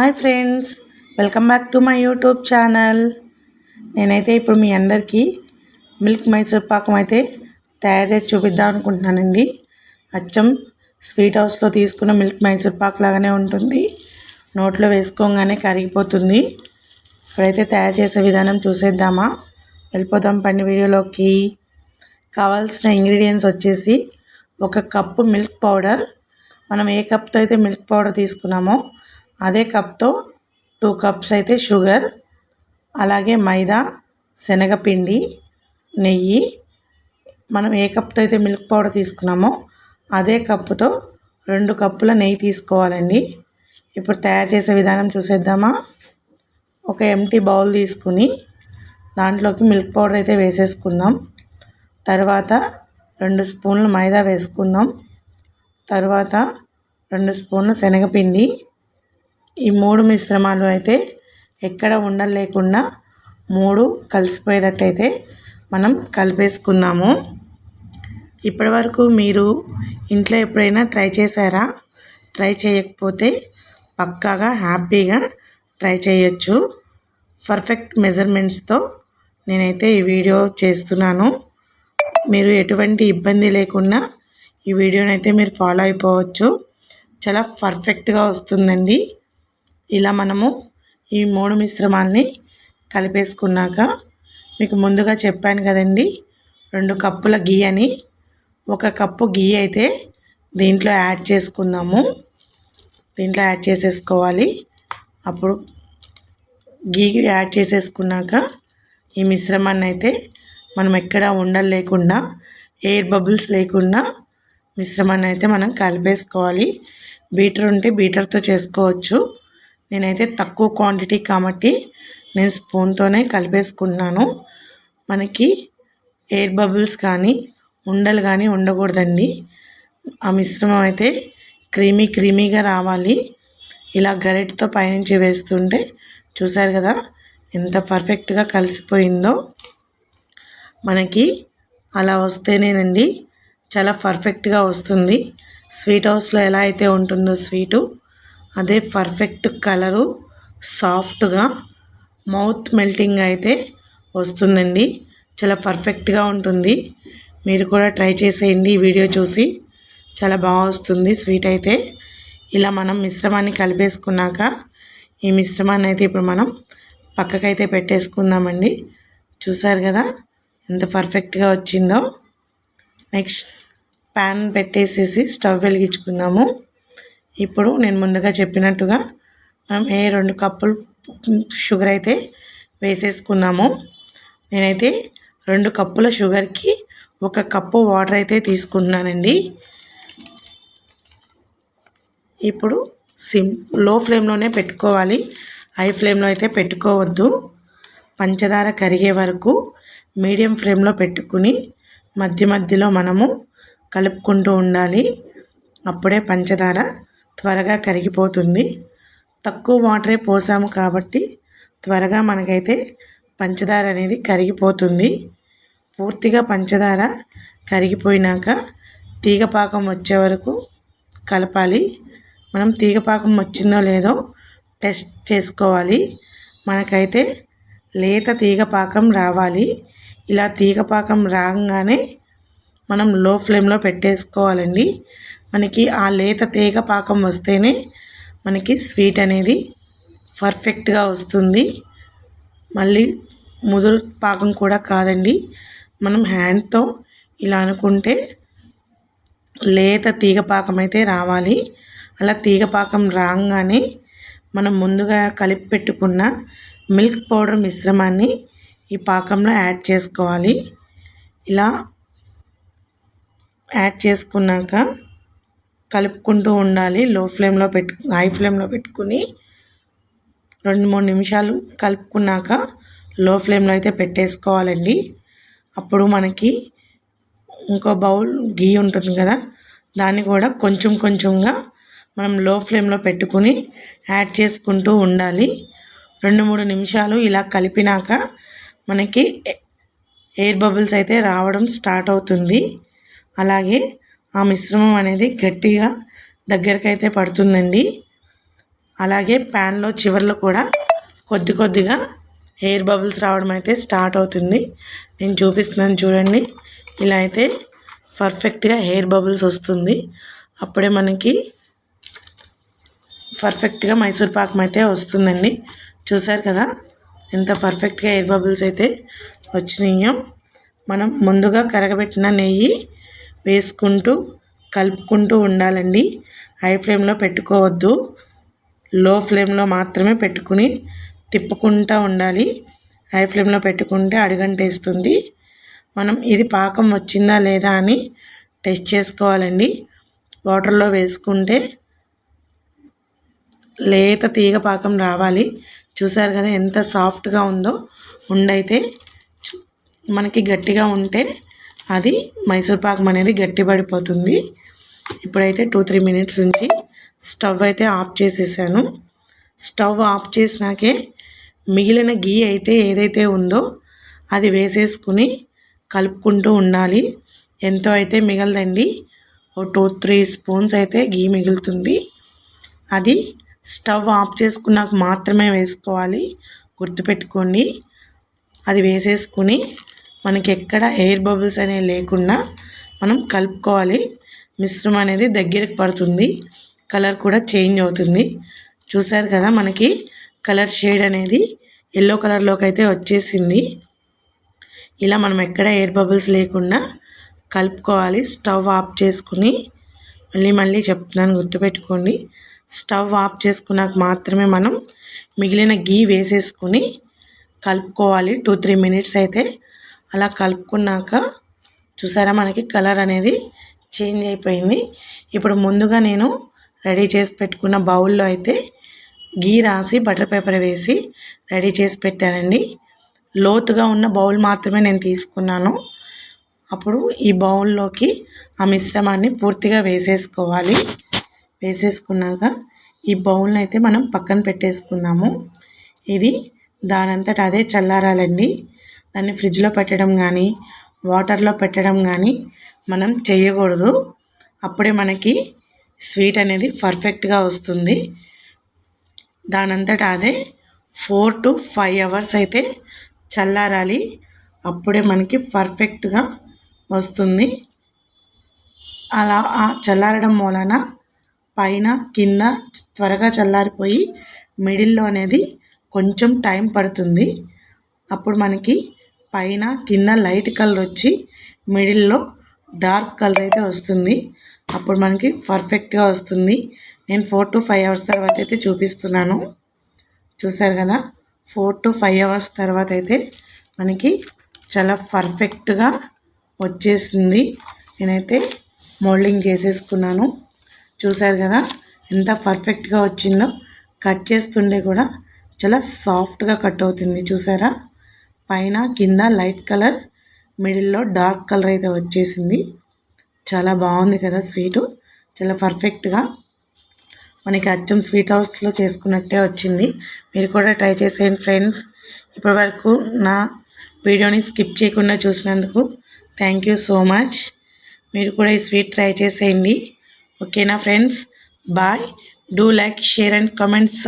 Hi friends welcome back to my YouTube channel. నేనైతే ఇప్పుడు మీ అందరికీ మిల్క్ మైసూర్ పాకం అయితే తయారు చేసి చూపిద్దాం అనుకుంటున్నానండి. అచ్చం స్వీట్ హౌస్లో తీసుకున్న మిల్క్ మైసూర్ పాక్ లాగానే ఉంటుంది. నోట్లో వేసుకోగానే కరిగిపోతుంది. ఇప్పుడైతే తయారు చేసే విధానం చూసేద్దామా? వెళ్ళిపోదాం పండి వీడియోలోకి. కావాల్సిన ఇంగ్రీడియంట్స్ వచ్చేసి ఒక కప్పు మిల్క్ పౌడర్. మనం ఏ కప్తో అయితే మిల్క్ పౌడర్ తీసుకున్నామో అదే కప్తో టూ కప్స్ అయితే షుగర్ అలాగే మైదా శనగపిండి నెయ్యి. మనం ఏ కప్తో అయితే మిల్క్ పౌడర్ తీసుకున్నామో అదే కప్పుతో రెండు కప్పుల నెయ్యి తీసుకోవాలండి. ఇప్పుడు తయారు చేసే విధానం చూసేద్దామా? ఒక ఎంటీ బౌల్ తీసుకుని దాంట్లోకి మిల్క్ పౌడర్ అయితే వేసేసుకుందాం. తర్వాత రెండు స్పూన్లు మైదా వేసుకుందాం. తర్వాత రెండు స్పూన్లు శనగపిండి ఈ మూడు మిశ్రమాలు అయితే ఎక్కడ ఉండలేకుండా మూడు కలిసిపోయేటట్టయితే మనం కలిపేసుకుందాము. ఇప్పటి వరకు మీరు ఇంట్లో ఎప్పుడైనా ట్రై చేశారా? ట్రై చేయకపోతే పక్కాగా హ్యాపీగా ట్రై చేయొచ్చు. పర్ఫెక్ట్ మెజర్మెంట్స్తో నేనైతే ఈ వీడియో చేస్తున్నాను. మీరు ఎటువంటి ఇబ్బంది లేకుండా ఈ వీడియోనైతే మీరు ఫాలో అయిపోవచ్చు. చాలా పర్ఫెక్ట్గా వస్తుందండి. ఇలా మనము ఈ మూడు మిశ్రమాల్ని కలిపేసుకున్నాక మీకు ముందుగా చెప్పాను కదండి రెండు కప్పుల గీ అని ఒక కప్పు గీ అయితే దీంట్లో యాడ్ చేసుకుందాము. దీంట్లో యాడ్ చేసేసుకోవాలి. అప్పుడు గీ యాడ్ చేసేసుకున్నాక ఈ మిశ్రమాన్ని అయితే మనం ఎక్కడ ఉండలు లేకుండా ఎయిర్ బబుల్స్ లేకుండా మిశ్రమాన్ని అయితే మనం కలిపేసుకోవాలి. బీటర్ ఉంటే బీటర్తో చేసుకోవచ్చు. నేనైతే తక్కువ క్వాంటిటీ కాబట్టి నేను స్పూన్తోనే కలిపేసుకున్నాను మనకి ఎయిర్ బబుల్స్ కానీ ఉండలు కానీ ఉండకూడదండి. ఆ మిశ్రమం అయితే క్రీమీ క్రీమీగా రావాలి. ఇలా గరిటతో పైనుంచి వేస్తుంటే చూసారు కదా ఎంత పర్ఫెక్ట్గా కలిసిపోయిందో. మనకి అలా వస్తేనేనండి చాలా పర్ఫెక్ట్గా వస్తుంది. స్వీట్ హౌస్లో ఎలా అయితే ఉంటుందో స్వీటు అదే పర్ఫెక్ట్ కలరు సాఫ్ట్గా మౌత్ మెల్టింగ్ అయితే వస్తుందండి. చాలా పర్ఫెక్ట్గా ఉంటుంది. మీరు కూడా ట్రై చేసేయండి ఈ వీడియో చూసి. చాలా బాగా వస్తుంది స్వీట్ అయితే. ఇలా మనం మిశ్రమాన్ని కలిపేసుకున్నాక ఈ మిశ్రమాన్ని అయితే ఇప్పుడు మనం పక్కకైతే పెట్టేసుకుందామండి. చూసారు కదా ఎంత పర్ఫెక్ట్గా వచ్చిందో. నెక్స్ట్ ప్యాన్ పెట్టేసేసి స్టవ్ వెలిగించుకుందాము. ఇప్పుడు నేను ముందుగా చెప్పినట్టుగా మనం ఏ రెండు కప్పులు షుగర్ అయితే వేసేసుకుందాము. నేనైతే రెండు కప్పుల షుగర్కి ఒక కప్పు వాటర్ అయితే తీసుకుంటున్నానండి. ఇప్పుడు సిమ్లో ఫ్లేమ్లోనే పెట్టుకోవాలి. హై ఫ్లేమ్లో అయితే పెట్టుకోవద్దు. పంచదార కరిగే వరకు మీడియం ఫ్లేమ్లో పెట్టుకుని మధ్య మధ్యలో మనము కలుపుకుంటూ ఉండాలి. అప్పుడే పంచదార త్వరగా కరిగిపోతుంది. తక్కువ వాటరే పోసాము కాబట్టి త్వరగా మనకైతే పంచదార అనేది కరిగిపోతుంది. పూర్తిగా పంచదార కరిగిపోయినాక తీగపాకం వచ్చే వరకు కలపాలి. మనం తీగపాకం వచ్చిందో లేదో టెస్ట్ చేసుకోవాలి. మనకైతే లేత తీగపాకం రావాలి. ఇలా తీగపాకం రాగానే మనం లో ఫ్లేమ్లో పెట్టేసుకోవాలండి. మనకి ఆ లేత తీగ పాకం వస్తేనే మనకి స్వీట్ అనేది పర్ఫెక్ట్గా వస్తుంది. మళ్ళీ ముదురు పాకం కూడా కాదండి. మనం హ్యాండ్తో ఇలా అనుకుంటే లేత తీగ పాకం అయితే రావాలి. అలా తీగ పాకం రాగానే మనం ముందుగా కలిపి పెట్టుకున్న మిల్క్ పౌడర్ మిశ్రమాన్ని ఈ పాకంలో యాడ్ చేసుకోవాలి. ఇలా యాడ్ చేసుకున్నాక కలుపుకుంటూ ఉండాలి. లో ఫ్లేమ్లో పెట్టు హై ఫ్లేమ్లో పెట్టుకుని రెండు మూడు నిమిషాలు కలుపుకున్నాక లో ఫ్లేమ్లో అయితే పెట్టేసుకోవాలండి. అప్పుడు మనకి ఇంకో బౌల్ గీ ఉంటుంది కదా దాన్ని కూడా కొంచెం కొంచెంగా మనం లో ఫ్లేమ్లో పెట్టుకుని యాడ్ చేసుకుంటూ ఉండాలి. రెండు మూడు నిమిషాలు ఇలా కలిపినాక మనకి ఎయిర్ బబుల్స్ అయితే రావడం స్టార్ట్ అవుతుంది. అలాగే ఆ మిశ్రమం అనేది గట్టిగా దగ్గరకైతే పడుతుందండి. అలాగే ప్యాన్లో చివర్లో కూడా కొద్ది కొద్దిగా ఎయిర్ బబుల్స్ రావడం అయితే స్టార్ట్ అవుతుంది. నేను చూపిస్తున్నాను చూడండి. ఇలా అయితే పర్ఫెక్ట్గా హెయిర్ బబుల్స్ వస్తుంది. అప్పుడే మనకి పర్ఫెక్ట్గా మైసూర్ పాకం అయితే వస్తుందండి. చూసారు కదా? ఎంత పర్ఫెక్ట్గా ఎయిర్ బబుల్స్ అయితే వచ్చినాయో. మనం ముందుగా కరగబెట్టిన నెయ్యి వేసుకుంటూ కలుపుకుంటూ ఉండాలండి. హై ఫ్లేమ్లో పెట్టుకోవద్దు. లో ఫ్లేమ్లో మాత్రమే పెట్టుకుని తిప్పుకుంటూ ఉండాలి. హై ఫ్లేమ్లో పెట్టుకుంటే అడుగంటేస్తుంది. మనం ఇది పాకం వచ్చిందా లేదా అని టెస్ట్ చేసుకోవాలండి. వాటర్లో వేసుకుంటే లేత తీగ పాకం రావాలి. చూసారు కదా ఎంత సాఫ్ట్గా ఉందో. ఉండైతే మనకి గట్టిగా ఉంటే అది మైసూర్ పాకం అనేది గట్టిపడిపోతుంది. ఇప్పుడైతే టూ త్రీ మినిట్స్ నుంచి స్టవ్ అయితే ఆఫ్ చేసేసాను. స్టవ్ ఆఫ్ చేసినాకే మిగిలిన గీ అయితే ఏదైతే ఉందో అది వేసేసుకుని కలుపుకుంటూ ఉండాలి. ఎంతో అయితే మిగలదండి. ఓ టూ త్రీ స్పూన్స్ అయితే గీ మిగులుతుంది. అది స్టవ్ ఆఫ్ చేసుకున్నాక మాత్రమే వేసుకోవాలి. గుర్తుపెట్టుకోండి. అది వేసేసుకుని మనకి ఎక్కడ ఎయిర్ బబుల్స్ అనేవి లేకుండా మనం కలుపుకోవాలి. మిశ్రమం అనేది దగ్గరకు పడుతుంది. కలర్ కూడా చేంజ్ అవుతుంది. చూసారు కదా మనకి కలర్ షేడ్ అనేది ఎల్లో కలర్లోకి అయితే వచ్చేసింది. ఇలా మనం ఎక్కడ ఎయిర్ బబుల్స్ లేకుండా కలుపుకోవాలి. స్టవ్ ఆఫ్ చేసుకుని మళ్ళీ మళ్ళీ చెప్తున్నాను గుర్తుపెట్టుకోండి. స్టవ్ ఆఫ్ చేసుకున్నాక మాత్రమే మనం మిగిలిన గీ వేసేసుకుని కలుపుకోవాలి. టూ త్రీ మినిట్స్ అయితే అలా కలుపుకున్నాక చూసారా మనకి కలర్ అనేది చేంజ్ అయిపోయింది. ఇప్పుడు ముందుగా నేను రెడీ చేసి పెట్టుకున్న బౌల్లో అయితే గీ రాసి బటర్ పేపర్ వేసి రెడీ చేసి పెట్టానండి. లోతుగా ఉన్న బౌల్ మాత్రమే నేను తీసుకున్నాను. అప్పుడు ఈ బౌల్లోకి ఆ మిశ్రమాన్ని పూర్తిగా వేసేసుకోవాలి. వేసేసుకున్నాక ఈ బౌల్ని అయితే మనం పక్కన పెట్టేసుకున్నాము ఇది దానంతట అదే చల్లారాలండి. దాన్ని ఫ్రిడ్జ్లో పెట్టడం కానీ వాటర్లో పెట్టడం కానీ మనం చేయకూడదు. అప్పుడే మనకి స్వీట్ అనేది పర్ఫెక్ట్గా వస్తుంది. దానంతట అదే ఫోర్ టు ఫైవ్ అవర్స్ అయితే చల్లారాలి. అప్పుడే మనకి పర్ఫెక్ట్గా వస్తుంది. అలా చల్లారడం మూలన పైన కింద త్వరగా చల్లారిపోయి మిడిల్లో అనేది కొంచెం టైం పడుతుంది. అప్పుడు మనకి పైన కింద లైట్ కలర్ వచ్చి మిడిల్లో డార్క్ కలర్ అయితే వస్తుంది. అప్పుడు మనకి పర్ఫెక్ట్గా వస్తుంది. నేను ఫోర్ టు ఫైవ్ అవర్స్ తర్వాత అయితే చూపిస్తున్నాను. చూసారు కదా? ఫోర్ టు ఫైవ్ అవర్స్ తర్వాత అయితే మనకి చాలా పర్ఫెక్ట్గా వచ్చేసింది. నేనైతే మోల్డింగ్ చేసేసుకున్నాను. చూసారు కదా? ఎంత పర్ఫెక్ట్గా వచ్చిందో. కట్ చేస్తుండే కూడా చాలా సాఫ్ట్గా కట్ అవుతుంది. చూసారా పైన కింద లైట్ కలర్ మిడిల్లో డార్క్ కలర్ అయితే వచ్చేసింది. చాలా బాగుంది కదా స్వీటు. చాలా పర్ఫెక్ట్గా మనకి అచ్చం స్వీట్ హౌస్లో చేసుకున్నట్టే వచ్చింది. మీరు కూడా ట్రై చేసేయండి ఫ్రెండ్స్. ఇప్పటి వరకు నా వీడియోని స్కిప్ చేయకుండా చూసినందుకు థ్యాంక్ యూ సో మచ్ మీరు కూడా ఈ స్వీట్ ట్రై చేసేయండి. ఓకేనా friends? Bye. Do like share and comments